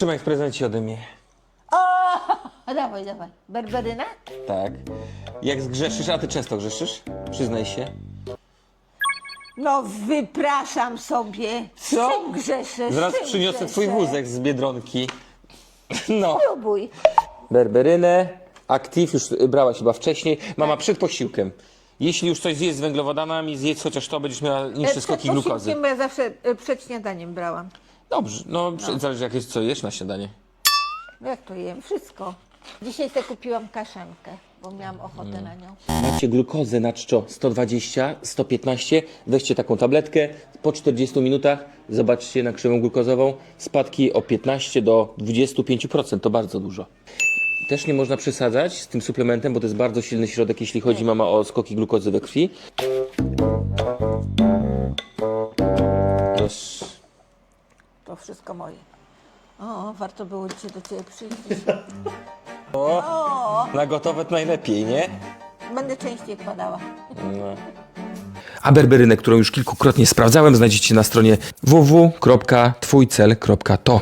Trzymaj w prezencie ode mnie. A dawaj, dawaj. Berberyna? Tak. Jak zgrzeszysz, a ty często grzeszysz? Przyznaj się. No wypraszam sobie. Co? Czym grzeszę? Zaraz Czym przyniosę grzeszę? twój wózek z Biedronki. No. Próbuj. Berberynę, Active już y, brałaś chyba wcześniej. Mama przed posiłkiem. Jeśli już coś zjesz z węglowodanami, zjedz chociaż to, będziesz miała niższe E, skoki przed glukozy. posiłkiem ja zawsze e, przed śniadaniem brałam. Dobrze, no, prze- zależy jak jest co jesz na śniadanie. No Jak to jem? Wszystko. Dzisiaj sobie kupiłam kaszankę, bo miałam ochotę Mm. na nią. Macie glukozę na czczo 120, 115, weźcie taką tabletkę, po 40 minutach zobaczcie na krzywą glukozową spadki o 15 do 25%, to bardzo dużo. Też nie można przesadzać z tym suplementem, bo to jest bardzo silny środek, jeśli chodzi mama o skoki glukozy we krwi. Proszę. To wszystko moje. O, warto było dzisiaj do Ciebie przyjść. Na gotowe to najlepiej, nie? Będę częściej wpadała. A berberynę, którą już kilkukrotnie sprawdzałem, znajdziecie na stronie www.twójcel.to.